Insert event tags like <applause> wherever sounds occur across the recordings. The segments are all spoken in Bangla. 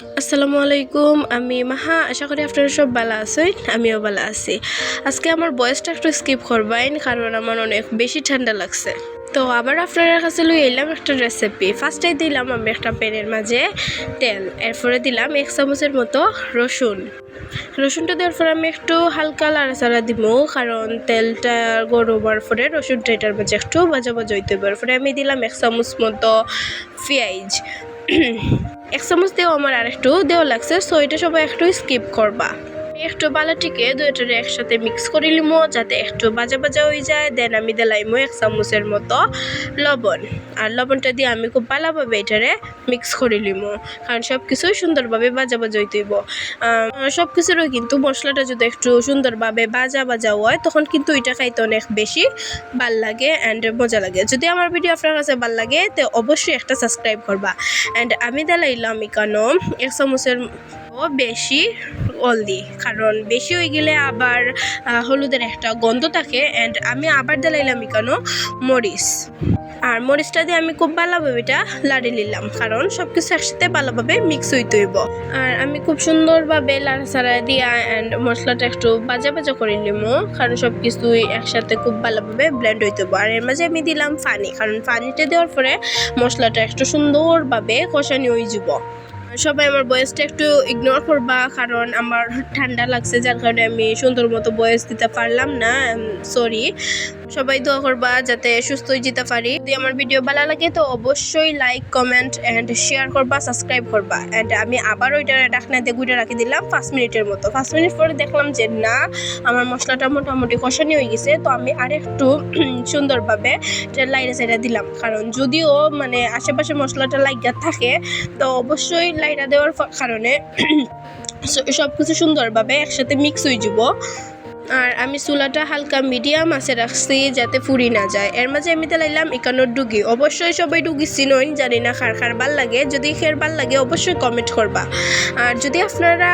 আসসালামু আলাইকুম, আমি মাহা। আশা করি আপনারা সব ভালো আছেন, আমিও ভালো আছি। আজকে আমার বয়সটা একটু স্কিপ করবেন, কারণ আমার অনেক বেশি ঠান্ডা লাগছে। তো আবার আপনার কাছে লই এলাম একটা রেসিপি ফার্স্টে দিলাম আমি একটা প্যানের মাঝে তেল, এরপরে দিলাম এক চামচের মতো রসুন। রসুনটা দেওয়ার পরে আমি একটু হালকা লাড়াচাড়া দিব, কারণ তেলটা গরমার পরে রসুনটা এটার মাঝে একটু ভাজা ভাজা হইতে হবে। এরপরে আমি দিলাম এক চামচ মতো পেঁয়াজ। এক চামচ দিয়েও আমার আর একটু দেওয়া লাগছে সো এটা সবাই একটু স্কিপ করবা। একটু বালাটিকে দুইটারে একসাথে মিক্স করে লিমো, যাতে একটু বাজা বাজা হয়ে যায়। দেন আমি দিলাইমো এক চামচের মতো লবণ। আর লবণটা দিয়ে আমি খুব ভালোভাবে এটারে মিক্স করে লিমো, কারণ সব কিছুই সুন্দরভাবে বাজা বাজা হইতেইব সব কিছুরও কিন্তু মশলাটা যদি একটু সুন্দরভাবে বাজা বাজা হয়, তখন কিন্তু এটা খাইতে অনেক বেশি ভালো লাগে অ্যান্ড মজা লাগে। যদি আমার ভিডিও আপনার কাছে ভালো লাগে, তো অবশ্যই একটা সাবস্ক্রাইব করবা। অ্যান্ড আমি দিলাইলাম এখানো এক চামচের বেশি হলদি কারণ বেশি হয়ে গেলে আবার হলুদের একটা গন্ধ থাকে অ্যান্ড আমি আবার দিলাইলাম এখানো মরিচ। আর মরিচটা দিয়ে আমি খুব ভালোভাবে এটা লাড়ি নিলাম, কারণ সব কিছু একসাথে ভালোভাবে মিক্স হইতে হইব। আর আমি খুব সুন্দরভাবে লাড়াচাড়া দিয়া অ্যান্ড মশলাটা একটু বাজা বাজা করে নিমো, কারণ সব কিছুই একসাথে খুব ভালোভাবে ব্লেন্ড হইতে হইব। আর এর মাঝে আমি দিলাম পানি, কারণ পানিটা দেওয়ার পরে মশলাটা একটু সুন্দরভাবে কষানি হয়ে যাব সবাই আমার বয়সটা একটু ইগনোর করবা, কারণ আমার ঠান্ডা লাগছে, যার কারণে আমি সুন্দর মতো বয়স দিতে পারলাম না সরি সবাই দোয়া করবা যাতে সুস্থ যেতে পারি। যদি আমার ভিডিও ভালো লাগে, তো অবশ্যই লাইক কমেন্ট অ্যান্ড শেয়ার করবা সাবস্ক্রাইব করবা। অ্যান্ড আমি আবার ওইটা ডাকনাতে গুঁড়ে রাখি দিলাম, পাঁচ মিনিটের মতো। পাঁচ মিনিট পরে দেখলাম যে, না, আমার মশলাটা মোটামুটি কষানি হয়ে গেছে। তো আমি আরেকটু সুন্দরভাবে লাইটে সাইডে দিলাম। কারণ যদিও মানে আশেপাশে মশলাটা লাইগা থাকে, তো অবশ্যই লাইটা দেওয়ার কারণে <clears throat> সবকিছু সুন্দরভাবে একসাথে মিক্স হয়ে যাব। আর আমি চুলাটা হালকা মিডিয়াম আছে রাখছি যাতে ফুরি না যায় এর মাঝে আমি লাইলাম একানোর ডুগি। অবশ্যই সবাই ডুগি চিনইন জানি না খার খার ভালো লাগে। যদি খের ভালো লাগে অবশ্যই কমেন্ট করবা আর যদি আপনারা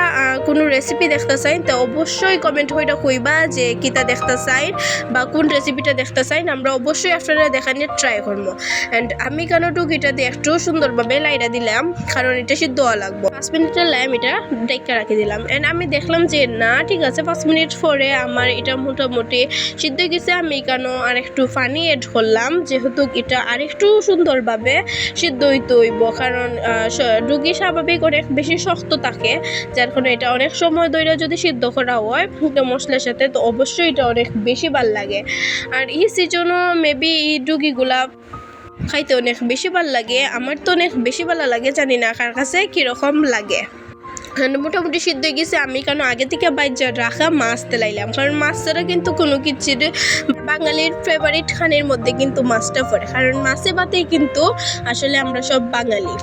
কোনো রেসিপি দেখতে চান তো অবশ্যই কমেন্ট করে কইবা যে কিতা দেখতে চাই বা কোন রেসিপিটা দেখতে চাই, আমরা অবশ্যই আপনারা দেখানোর ট্রাই করব অ্যান্ড আমি কেন ডুগিটা দিয়ে একটু সুন্দরভাবে লাইটা দিলাম কারণ এটা সিদ্ধ হওয়া লাগবো। পাঁচ মিনিটের লাইম এটা ডাইকা রাখি দিলাম। অ্যান্ড আমি দেখলাম যে, না, ঠিক আছে, পাঁচ মিনিট পরে আমার এটা মোটামুটি সিদ্ধ গেছে। আমি কেন আর একটু পানি এড করলাম, যেহেতু এটা আর একটু সুন্দরভাবে সিদ্ধ হইতে হইব। কারণ ডুগি স্বাভাবিক অনেক বেশি শক্ত থাকে, যার কারণে এটা অনেক সময় ধরে যদি সিদ্ধ করা হয় মশলার সাথে, তো অবশ্যই এটা অনেক বেশি ভালো লাগে। আর এই সিজনও মেবি এই ডুগিগুলা খাইতে অনেক বেশি ভালো লাগে। আমার তো অনেক বেশি ভালো লাগে, জানি না কার কাছে, কীরকম লাগে। মোটামুটি সিদ্ধ হয়ে গেছে। আমি কেন আগে থেকে বাইর রাখা মাছ তেলাইলাম। কারণ মাছ ছাড়া কিন্তু কোনো কিছুর বাঙালির ফেভারিট খানের মধ্যে কিন্তু মাছটা পড়ে। কারণ মাছে ভাতেই কিন্তু আসলে আমরা সব বাঙালি।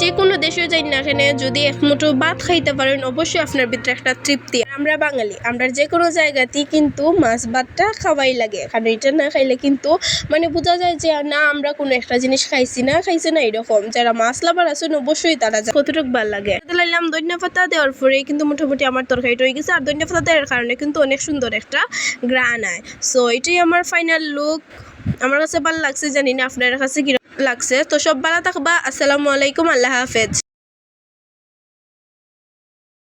যে কোনো দেশে যাই না এখানে যদি এক মুঠো ভাত খাইতে পারেন, অবশ্যই আপনার ভিতরে একটা তৃপ্তি। আমরা বাঙালি, আমরা যে কোনো জায়গাতেই কিন্তু মাছ ভাতটা খাওয়াই লাগে। কারণ এটা না খাইলে কিন্তু মানে বোঝা যায় যে, না, আমরা কোনো একটা জিনিস খাইছি না খাইছি না এরকম। যারা মাছ লাভার আছেন, অবশ্যই তারা কতটুকু ভালো লাগে। লাইলাম ধনিয়া পাতা দেওয়ার পরে কিন্তু মোটামুটি আমার তরকারিটা হয়ে গেছে। আর ধনিয়া পাতা দেওয়ার কারণে কিন্তু অনেক সুন্দর একটা গ্রান আয়। সো এটাই আমার ফাইনাল লুক আমার কাছে ভালো লাগছে জানি না, আপনার কাছে কীরকম লাগছে? তো সব ভালো থাকবা, আসসালামু আলাইকুম, আল্লাহ হাফেজ।